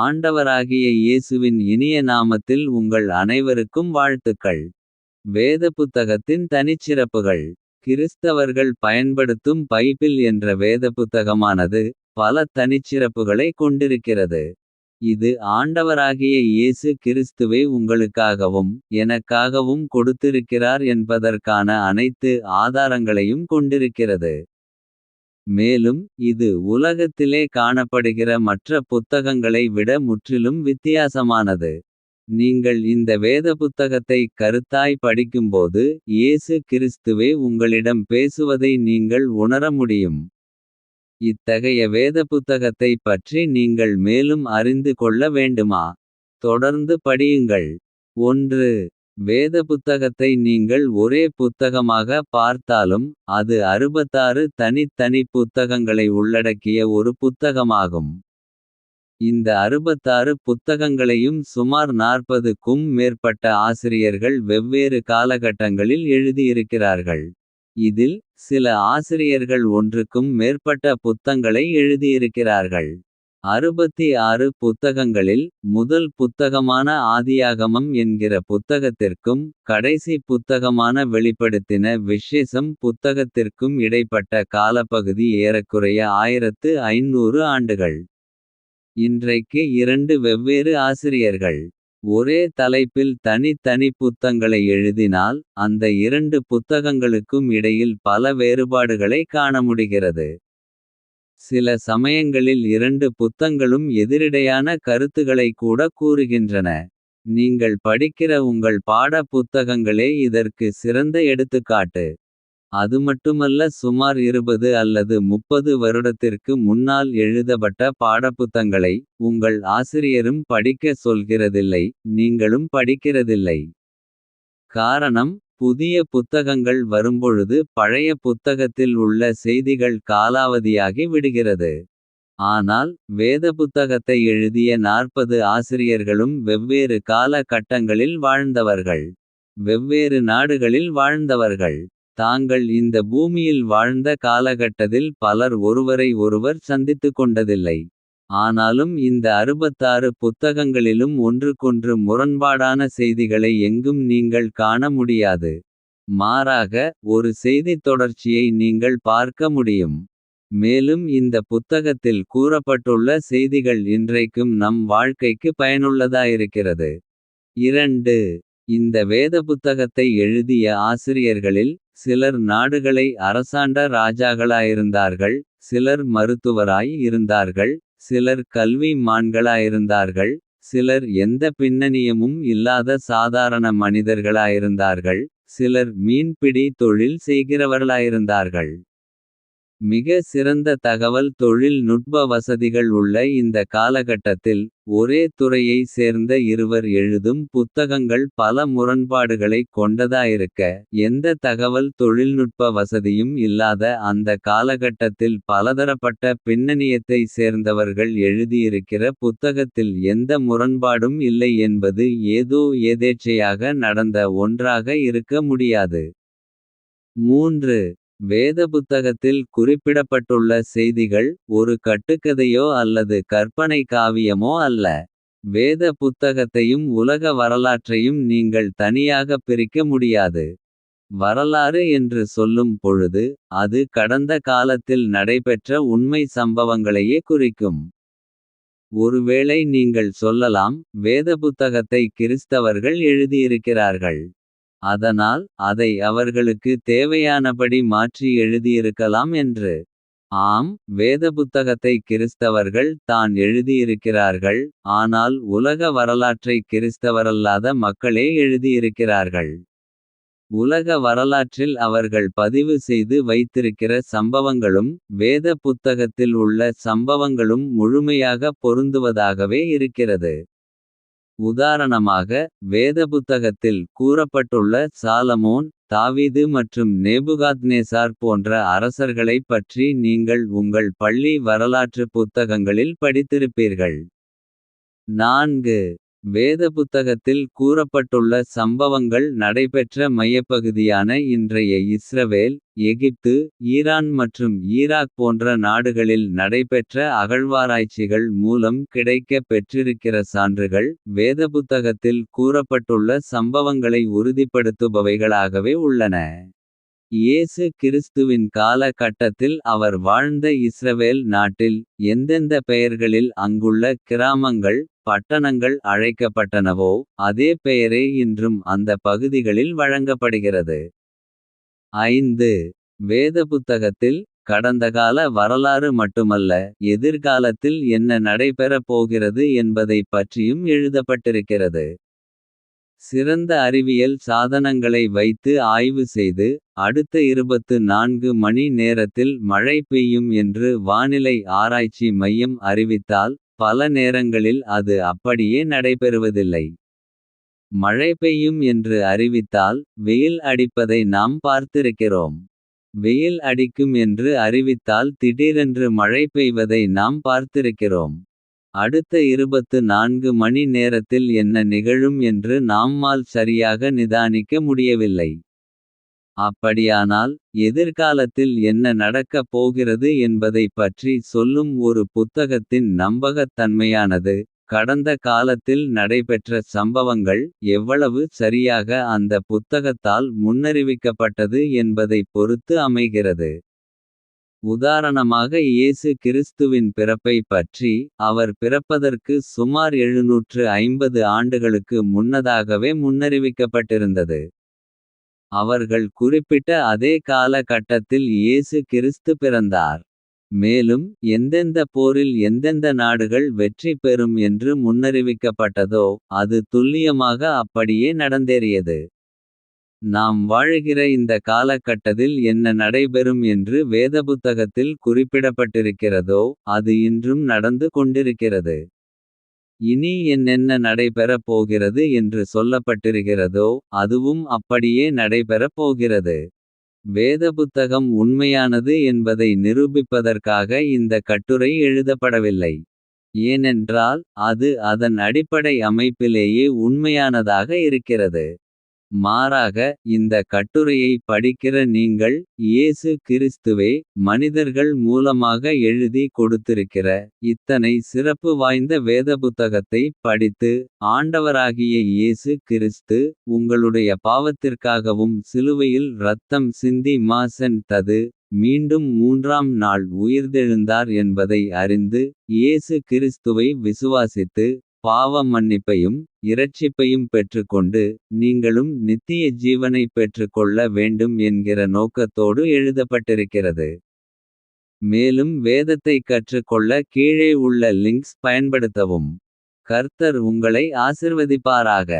ஆண்டவராகிய இயேசுவின் இனிய நாமத்தில் உங்கள் அனைவருக்கும் வாழ்த்துக்கள். வேத புத்தகத்தின் தனிச்சிறப்புகள். கிறிஸ்தவர்கள் பயன்படுத்தும் பைபிள் என்ற வேதபுத்தகமானது. பல தனிச்சிறப்புகளை கொண்டிருக்கிறது. இது ஆண்டவராகிய இயேசு கிறிஸ்துவை உங்களுக்காகவும். எனக்காகவும் கொடுத்திருக்கிறார் என்பதற்கான அனைத்து. ஆதாரங்களையும் கொண்டிருக்கிறது. மேலும் இது உலகத்திலே காணப்படுகிற மற்ற புத்தகங்களை விட முற்றிலும் வித்தியாசமானது. நீங்கள் இந்த வேதபுத்தகத்தை கருத்தாய் படிக்கும்போது. இயேசு கிறிஸ்துவே உங்களிடம் பேசுவதை நீங்கள் உணர முடியும். இத்தகைய வேதபுத்தகத்தைப் பற்றி நீங்கள் மேலும் அறிந்து கொள்ள வேண்டுமா. தொடர்ந்து படியுங்கள். ஒன்று வேதபுத்தகத்தை நீங்கள் ஒரே புத்தகமாக பார்த்தாலும். அது 66 தனித்தனி புத்தகங்களை உள்ளடக்கிய ஒரு புத்தகமாகும். இந்த 66 புத்தகங்களையும் சுமார் நாற்பதுக்கும் மேற்பட்ட ஆசிரியர்கள் வெவ்வேறு காலகட்டங்களில் எழுதியிருக்கிறார்கள். இதில் சில ஆசிரியர்கள் ஒன்றுக்கும் மேற்பட்ட புத்தங்களை எழுதியிருக்கிறார்கள். 66 புத்தகங்களில் முதல் புத்தகமான ஆதியாகமம் என்கிற புத்தகத்திற்கும். கடைசி புத்தகமான வெளிப்படுத்தின விசேஷம் புத்தகத்திற்கும். இடைப்பட்ட காலப்பகுதி ஏறக்குறைய 1500 ஆண்டுகள். இன்றைக்கு இரண்டு வெவ்வேறு ஆசிரியர்கள். ஒரே தலைப்பில் தனித்தனி தனி புத்தங்களை எழுதினால். அந்த இரண்டு புத்தகங்களுக்கும் இடையில் பல வேறுபாடுகளை காணமுடிகிறது. சில சமயங்களில் இரண்டு புத்தங்களும் எதிரிடையான கருத்துகளை கூட கூறுகின்றன. நீங்கள் படிக்கிற உங்கள் பாட புத்தகங்களே இதற்கு சிறந்த எடுத்துக்காட்டு. அதுமட்டுமல்ல சுமார் 20 அல்லது 30 வருடத்திற்கு முன்னால் எழுதப்பட்ட பாடப்புத்தங்களை. உங்கள் ஆசிரியரும் படிக்க சொல்கிறதில்லை. நீங்களும் படிக்கிறதில்லை. காரணம் புதிய புத்தகங்கள் வரும்பொழுது பழைய புத்தகத்தில் உள்ள செய்திகள் காலாவதியாகி விடுகிறது. ஆனால் வேதபுத்தகத்தை எழுதிய 40 ஆசிரியர்களும் வெவ்வேறு கால கட்டங்களில் வாழ்ந்தவர்கள். வெவ்வேறு நாடுகளில் வாழ்ந்தவர்கள். தாங்கள் இந்த பூமியில் வாழ்ந்த காலகட்டத்தில் பலர் ஒருவரை ஒருவர் சந்தித்துக்கொண்டதில்லை. ஆனாலும் இந்த 66 புத்தகங்களிலும் ஒன்றுக்கொன்று முரண்பாடான செய்திகளை எங்கும் நீங்கள் காண முடியாது. மாறாக ஒரு செய்தித் தொடர்ச்சியை நீங்கள் பார்க்க முடியும். மேலும் இந்த புத்தகத்தில் கூறப்பட்டுள்ள செய்திகள் இன்றைக்கும் நம் வாழ்க்கைக்கு பயனுள்ளதாயிருக்கிறது. இந்த வேதபுத்தகத்தை எழுதிய ஆசிரியர்களில். சிலர் நாடுகளை அரசாண்ட ராஜாக்களாயிருந்தார்கள். சிலர் மருத்துவராய் இருந்தார்கள். சிலர் கல்வி மான்களாயிருந்தார்கள். சிலர் எந்த பின்னணியமும் இல்லாத சாதாரண மனிதர்களாயிருந்தார்கள். சிலர் மீன்பிடி தொழில் செய்கிறவர்களாயிருந்தார்கள். மிக சிறந்த தகவல் தொழில் நுட்ப வசதிகள் உள்ள இந்த காலகட்டத்தில். ஒரே துறையை சேர்ந்த இருவர் எழுதும் புத்தகங்கள் பல முரண்பாடுகளைக் கொண்டதாயிருக்க. எந்த தகவல் தொழில்நுட்ப வசதியும் இல்லாத அந்த காலகட்டத்தில். பலதரப்பட்ட பின்னணியத்தை சேர்ந்தவர்கள் எழுதியிருக்கிற புத்தகத்தில் எந்த முரண்பாடும் இல்லை என்பது ஏதோ ஏதேச்சையாக நடந்த ஒன்றாக இருக்க முடியாது. மூன்று வேதபுத்தகத்தில் குறிப்பிடப்பட்டுள்ள செய்திகள். ஒரு கட்டுக்கதையோ அல்லது கற்பனை காவியமோ அல்ல. வேத புத்தகத்தையும் உலக வரலாற்றையும் நீங்கள் தனியாகப் பிரிக்க முடியாது. வரலாறு என்று சொல்லும் பொழுது அது கடந்த காலத்தில் நடைபெற்ற உண்மை சம்பவங்களையே குறிக்கும். ஒருவேளை நீங்கள் சொல்லலாம் வேதபுத்தகத்தை கிறிஸ்தவர்கள் எழுதியிருக்கிறார்கள். அதனால் அதை அவர்களுக்கு தேவையானபடி மாற்றி எழுதியிருக்கலாம் என்று. ஆம் வேதபுத்தகத்தை கிறிஸ்தவர்கள் தான் எழுதியிருக்கிறார்கள். ஆனால் உலக வரலாற்றை கிறிஸ்தவரல்லாத மக்களே எழுதியிருக்கிறார்கள். உலக வரலாற்றில் அவர்கள் பதிவு செய்து வைத்திருக்கிற சம்பவங்களும். வேத புத்தகத்தில் உள்ள சம்பவங்களும் முழுமையாக பொருந்துவதாகவே இருக்கிறது. உதாரணமாக வேதபுத்தகத்தில் கூறப்பட்டுள்ள சாலமோன். தாவீது மற்றும் நேபுகாத்னேசார் போன்ற அரசர்களைப் பற்றி நீங்கள் உங்கள் பள்ளி வரலாற்று புத்தகங்களில் படித்திருப்பீர்கள். வேத புத்தகத்தில் கூறப்பட்டுள்ள சம்பவங்கள் நடைபெற்ற மையப்பகுதியான இன்றைய இஸ்ரவேல். எகிப்து ஈரான் மற்றும் ஈராக் போன்ற நாடுகளில் நடைபெற்ற. அகழ்வாராய்ச்சிகள் மூலம் கிடைக்க பெற்றிருக்கிற சான்றுகள். வேத புத்தகத்தில் கூறப்பட்டுள்ள சம்பவங்களை உறுதிப்படுத்துபவைகளாகவே உள்ளன. இயேசு கிறிஸ்துவின் கால கட்டத்தில் அவர் வாழ்ந்த இஸ்ரவேல் நாட்டில். எந்தெந்த பெயர்களில் அங்குள்ள கிராமங்கள். பட்டணங்கள் அழைக்கப்பட்டனவோ அதே பெயரே இன்றும் அந்த பகுதிகளில் வழங்கப்படுகிறது. ஐந்து வேதப் புத்தகத்தில் கடந்த கால வரலாறு மட்டுமல்ல. எதிர்காலத்தில் என்ன நடைபெறப் போகிறது என்பதைப் பற்றியும் எழுதப்பட்டிருக்கிறது. சிறந்த அறிவியல் சாதனங்களை வைத்து ஆய்வு செய்து. அடுத்த 24 மணி நேரத்தில் மழை பெய்யும் என்று வானிலை ஆராய்ச்சி மையம் அறிவித்தால். பல நேரங்களில் அது அப்படியே நடைபெறுவதில்லை. மழை பெய்யும் என்று அறிவித்தால் வெயில் அடிப்பதை நாம் பார்த்திருக்கிறோம். வெயில் அடிக்கும் என்று அறிவித்தால் திடீரென்று மழை பெய்வதை நாம் பார்த்திருக்கிறோம். அடுத்த 24 மணி நேரத்தில் என்ன நிகழும் என்று நாம்மால் சரியாக நிதானிக்க முடியவில்லை. அப்படியானால் எதிர்காலத்தில் என்ன நடக்கப் போகிறது என்பதைப் பற்றி சொல்லும் ஒரு புத்தகத்தின் நம்பகத் தன்மையானது. கடந்த காலத்தில் நடைபெற்ற சம்பவங்கள் எவ்வளவு சரியாக அந்த புத்தகத்தால் முன்னறிவிக்கப்பட்டது என்பதைப் பொறுத்து அமைகிறது. உதாரணமாக இயேசு கிறிஸ்துவின் பிறப்பைப் பற்றி. அவர் பிறப்பதற்கு சுமார் 750 ஆண்டுகளுக்கு முன்னதாகவே முன்னறிவிக்கப்பட்டிருந்தது. அவர்கள் குறிப்பிட்ட அதே கால கட்டத்தில் இயேசு கிறிஸ்து பிறந்தார். மேலும் எந்தெந்த போரில் எந்தெந்த நாடுகள் வெற்றி பெறும் என்று முன்னறிவிக்கப்பட்டதோ. அது துல்லியமாக அப்படியே நடந்தேறியது. நாம் வாழுகிற இந்த காலகட்டத்தில் என்ன நடைபெறும் என்று வேதபுத்தகத்தில் குறிப்பிடப்பட்டிருக்கிறதோ. அது இன்றும் நடந்து கொண்டிருக்கிறது. இனி என்னென்ன நடைபெறப் போகிறது என்று சொல்லப்பட்டிருக்கிறதோ. அதுவும் அப்படியே நடைபெறப் போகிறது. வேதபுத்தகம் உண்மையானது என்பதை நிரூபிப்பதற்காக இந்த கட்டுரை எழுதப்படவில்லை. ஏனென்றால் அது அதன் அடிப்படை அமைப்பிலேயே உண்மையானதாக இருக்கிறது. மாறாக இந்த கட்டுரையை படிக்கிற நீங்கள் இயேசு கிறிஸ்துவே. மனிதர்கள் மூலமாக எழுதி கொடுத்திருக்கிற. இத்தனை சிறப்பு வாய்ந்த வேதபுத்தகத்தை படித்து. ஆண்டவராகிய இயேசு கிறிஸ்து உங்களுடைய பாவத்திற்காகவும். சிலுவையில் இரத்தம் சிந்தி மாசென் தது. மீண்டும் மூன்றாம் நாள் உயிர்தெழுந்தார் என்பதை அறிந்து. இயேசு கிறிஸ்துவை விசுவாசித்து. பாவ மன்னிப்பையும் இரட்சிப்பையும் பெற்றுக்கொண்டு. நீங்களும் நித்திய ஜீவனைப் பெற்றுக்கொள்ள வேண்டும் என்கிற நோக்கத்தோடு எழுதப்பட்டிருக்கிறது. மேலும் வேதத்தைக் கற்றுக்கொள்ள கீழே உள்ள லிங்க்ஸ் பயன்படுத்தவும். கர்த்தர் உங்களை ஆசிர்வதிப்பாராக.